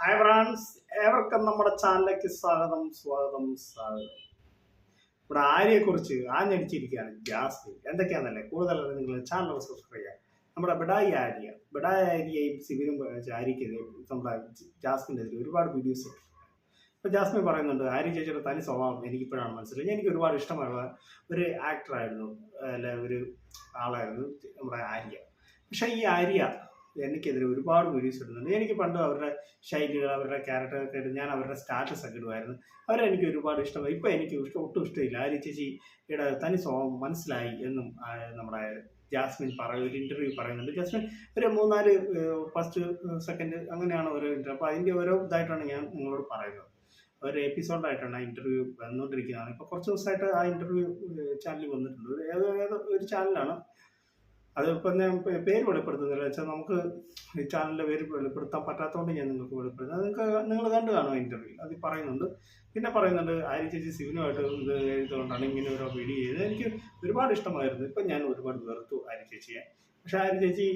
Hi France ഏവർക്കും നമ്മുടെ ചാനലിലേക്ക് സ്വാഗതം സ്വാഗതം സ്വാഗതം. ഇവിടെ ആര്യയെ കുറിച്ച് ആഞ്ഞടിച്ചിരിക്കുകയാണ് ഗ്യാസ് എന്തൊക്കെയാണെന്നല്ലേ കൂടുതൽ നിങ്ങൾ ചാനൽ സബ്സ്ക്രൈബ് ചെയ്യുക. നമ്മുടെ ബിഡായി ആര്യ ബിഡായി ആര്യയും സിബിനും ആര്യക്കെതിരെ നമ്മുടെ ജാസ്മിനെതിരെ ഒരുപാട് വീഡിയോസ് ഉണ്ട് ഇപ്പൊ ജാസ്മിൻ പറയുന്നുണ്ട് ആര്യ ചേച്ചിയുടെ തനി സ്വഭാവം എനിക്കിപ്പോഴാണ് മനസ്സിലായി എനിക്ക് ഒരുപാട് ഇഷ്ടമുള്ള ഒരു ആക്ടറായിരുന്നു അല്ലെ ഒരു ആളായിരുന്നു നമ്മുടെ ആര്യ. പക്ഷേ ഈ ആര്യ എനിക്കെതിരെ ഒരുപാട് വീഡിയോസ് ഇടുന്നുണ്ട്. എനിക്ക് പണ്ട് അവരുടെ ശൈലികൾ അവരുടെ ക്യാരക്ടറൊക്കെ ഇട്ട് ഞാൻ അവരുടെ സ്റ്റാറ്റസ് ഒക്കെ ഇടുമായിരുന്നു. അവരെ എനിക്ക് ഒരുപാട് ഇഷ്ടമായി ഇപ്പം എനിക്ക് ഇഷ്ടം ഒട്ടും ഇഷ്ടമില്ല. ആര്യ ചേച്ചിയുടെ തനി സ്വഭാവം മനസ്സിലായി എന്നും നമ്മുടെ ജാസ്മിൻ പറയും ഒരു ഇന്റർവ്യൂ പറയുന്നുണ്ട്. ജാസ്മിൻ ഒരു മൂന്നാൽ ഫസ്റ്റ് സെക്കൻഡ് അങ്ങനെയാണ് ഓരോ ഇന്റർവ്യൂ അപ്പോൾ അതിന്റെ ഓരോ ഇതായിട്ടാണ് ഞാൻ നിങ്ങളോട് പറയുന്നത്. ഒരു എപ്പിസോഡായിട്ടാണ് ആ ഇന്റർവ്യൂ വന്നുകൊണ്ടിരിക്കുന്നതാണ് ഇപ്പോൾ കുറച്ച് ദിവസമായിട്ട് ആ ഇന്റർവ്യൂ ചാനലിൽ വന്നിട്ടുണ്ട്. ഒരു ഏതോ ഒരു ചാനലാണ് അതിപ്പോൾ ഞാൻ പേര് വെളിപ്പെടുത്തുന്നില്ല. വെച്ചാൽ നമുക്ക് ഈ ചാനലിന്റെ പേര് വെളിപ്പെടുത്താൻ പറ്റാത്തതുകൊണ്ട് ഞാൻ നിങ്ങൾക്ക് വെളിപ്പെടുത്തുന്നത് നിങ്ങൾക്ക് നിങ്ങൾ കണ്ടു കാണും ഇന്റർവ്യൂ അത് പറയുന്നുണ്ട്. പിന്നെ പറയുന്നുണ്ട് ആര്യ ചേച്ചി സിവിനുമായിട്ട് ഇത് എഴുതുകൊണ്ടാണ് ഇങ്ങനെ ഓരോ വീഡിയോ ചെയ്തത്. എനിക്ക് ഒരുപാട് ഇഷ്ടമായിരുന്നു. ഇപ്പം ഞാൻ ഒരുപാട് വെറുത്തു ആര്യ ചേച്ചിയെ. പക്ഷെ ആര്യ ചേച്ചി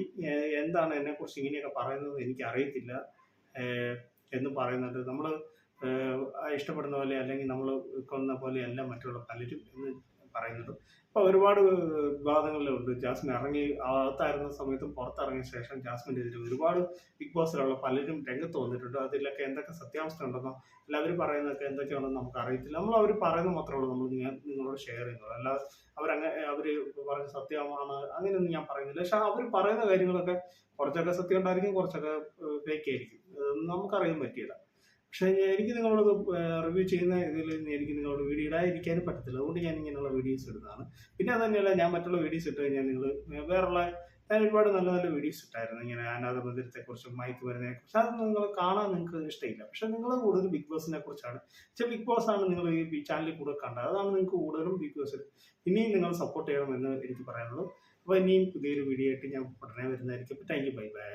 എന്താണ് എന്നെക്കുറിച്ച് ഇങ്ങനെയൊക്കെ പറയുന്നത് എനിക്ക് അറിയത്തില്ല എന്ന് പറയുന്നുണ്ട്. നമ്മൾ ഇഷ്ടപ്പെടുന്ന പോലെ അല്ലെങ്കിൽ നമ്മൾ കൊന്ന പോലെയല്ല മറ്റുള്ള പലരും എന്ന് പറയുന്നുണ്ട് അപ്പോൾ ഒരുപാട് വിവാദങ്ങളിലുണ്ട്. ജാസ്മിൻ ഇറങ്ങി അകത്തായിരുന്ന സമയത്തും പുറത്തിറങ്ങിയ ശേഷം ജാസ്മിനെതിരെ ഒരുപാട് ബിഗ് ബോസിലുള്ള പലരും രംഗത്ത് വന്നിട്ടുണ്ട്. അതിലൊക്കെ എന്തൊക്കെ സത്യാവസ്ഥ ഉണ്ടെന്നോ അല്ല അവർ പറയുന്നതൊക്കെ എന്തൊക്കെയാണെന്ന് നമുക്ക് അറിയത്തില്ല. നമ്മൾ അവർ പറയുന്നത് മാത്രമേ ഉള്ളൂ. നമ്മൾ ഞാൻ നിങ്ങളോട് ഷെയർ ചെയ്യുന്നുള്ളൂ. അവർ അവരങ്ങനെ അവർ പറഞ്ഞ സത്യമാണ് അങ്ങനെയൊന്നും ഞാൻ പറയുന്നില്ല. പക്ഷെ അവർ പറയുന്ന കാര്യങ്ങളൊക്കെ കുറച്ചൊക്കെ സത്യം ഉണ്ടായിരിക്കും കുറച്ചൊക്കെ ഫേക്ക് ആയിരിക്കും. നമുക്ക് നമുക്കറിയാൻ പറ്റിയില്ല. പക്ഷേ എനിക്ക് നിങ്ങളോട് റിവ്യൂ ചെയ്യുന്ന ഇതിൽ എനിക്ക് നിങ്ങളോട് വീഡിയോ ഇടാതിരിക്കാനും പറ്റത്തില്ല. അതുകൊണ്ട് ഞാൻ ഇങ്ങനെയുള്ള വീഡിയോസ് ഇടുന്നതാണ്. പിന്നെ അത് തന്നെയല്ല ഞാൻ മറ്റുള്ള വീഡിയോസ് ഇട്ട് കഴിഞ്ഞാൽ നിങ്ങൾ വേറെയുള്ള ഞാൻ ഒരുപാട് നല്ല നല്ല വീഡിയോസ് ഇട്ടായിരുന്നു. ഇങ്ങനെ അനാഥ മന്ദിരത്തെക്കുറിച്ചും മയക്ക് വരുന്നതിനെ കുറിച്ച് അതൊന്നും നിങ്ങൾ കാണാൻ നിങ്ങൾക്ക് ഇഷ്ടമില്ല പക്ഷെ നിങ്ങൾ കൂടുതൽ ബിഗ് ബോസിനെ കുറിച്ചാണ്. പക്ഷേ ബിഗ് ബോസ് ആണ് നിങ്ങൾ ഈ ചാനലിൽ കൂടെ കണ്ടത്. അതാണ് നിങ്ങൾക്ക് കൂടുതലും ബിഗ് ബോസ് ഇനിയും നിങ്ങൾ സപ്പോർട്ട് ചെയ്യണമെന്ന് എനിക്ക് പറയാനുള്ളൂ. അപ്പോൾ ഇനിയും പുതിയൊരു വീഡിയോ ആയിട്ട് ഞാൻ ഉടനെ വരുന്നതായിരിക്കും. Thank you bye bye